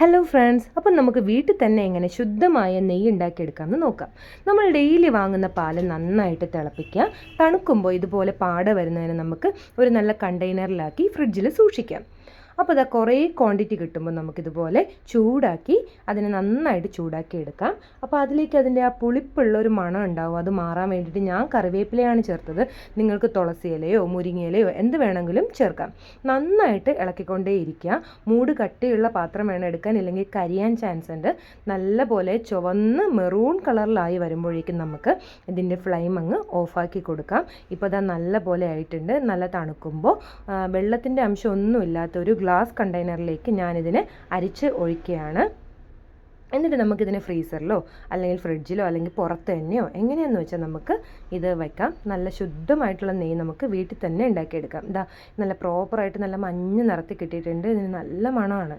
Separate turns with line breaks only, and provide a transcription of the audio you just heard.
Hello friends അപ്പം നമുക്ക് വീട്ടിൽ തന്നെ എങ്ങനെ ശുദ്ധമായ നെയ്യ് ഉണ്ടാക്കിയെടുക്കാമെന്ന് നോക്കാം. നമ്മൾ ഡെയിലി വാങ്ങുന്ന പാൽ നന്നായിട്ട് തിളപ്പിക്കുക. തണുക്കുമ്പോൾ ഇതുപോലെ പാട വരുന്നതിന് നമുക്ക് ഒരു നല്ല കണ്ടെയ്നറിലാക്കി ഫ്രിഡ്ജിൽ സൂക്ഷിക്കാം. അപ്പോൾ ഇതാ കുറേ ക്വാണ്ടിറ്റി കിട്ടുമ്പോൾ നമുക്കിതുപോലെ ചൂടാക്കി അതിനെ നന്നായിട്ട് ചൂടാക്കി എടുക്കാം. അപ്പോൾ അതിലേക്ക് അതിന്റെ ആ പുളിപ്പുള്ള ഒരു മണം ഉണ്ടാവും. അത് മാറാൻ വേണ്ടിയിട്ട് ഞാൻ കറിവേപ്പിലയാണ് ചേർത്തത്. നിങ്ങൾക്ക് തുളസി ഇലയോ മുരിങ്ങയിലയോ എന്ത് വേണമെങ്കിലും ചേർക്കാം. നന്നായിട്ട് ഇളക്കിക്കൊണ്ടേ ഇരിക്കുക. മൂട് കട്ടിയുള്ള പാത്രം വേണം എടുക്കാൻ. ഇല്ലെങ്കിൽ കരിയാൻ ചാൻസ് ഉണ്ട്. നല്ലപോലെ ചുവന്ന് മെറൂൺ കളറിലായി വരുമ്പോഴേക്കും നമുക്ക് ഇതിന്റെ ഫ്ലെയിം അങ്ങ് ഓഫാക്കി കൊടുക്കാം. ഇപ്പോൾ അതാ നല്ല പോലെ ആയിട്ടുണ്ട്. നല്ല തണുക്കുമ്പോൾ വെള്ളത്തിന്റെ അംശം ഒന്നുമില്ലാത്ത ഒരു ഗ്ലാസ് കണ്ടെയ്നറിലേക്ക് ഞാനിതിനെ അരിച്ച് ഒഴിക്കുകയാണ്. എന്നിട്ട് നമുക്കിതിനെ ഫ്രീസറിലോ അല്ലെങ്കിൽ ഫ്രിഡ്ജിലോ അല്ലെങ്കിൽ പുറത്ത് തന്നെയോ എങ്ങനെയെന്ന് വെച്ചാൽ നമുക്ക് ഇത് വയ്ക്കാം നല്ല ശുദ്ധമായിട്ടുള്ള നെയ്യ് നമുക്ക് വീട്ടിൽ തന്നെ ഉണ്ടാക്കിയെടുക്കാം. ഇതാ നല്ല പ്രോപ്പറായിട്ട് നല്ല മഞ്ഞ് നിറത്തി കിട്ടിയിട്ടുണ്ട്. ഇതിന് നല്ല മണമാണ്.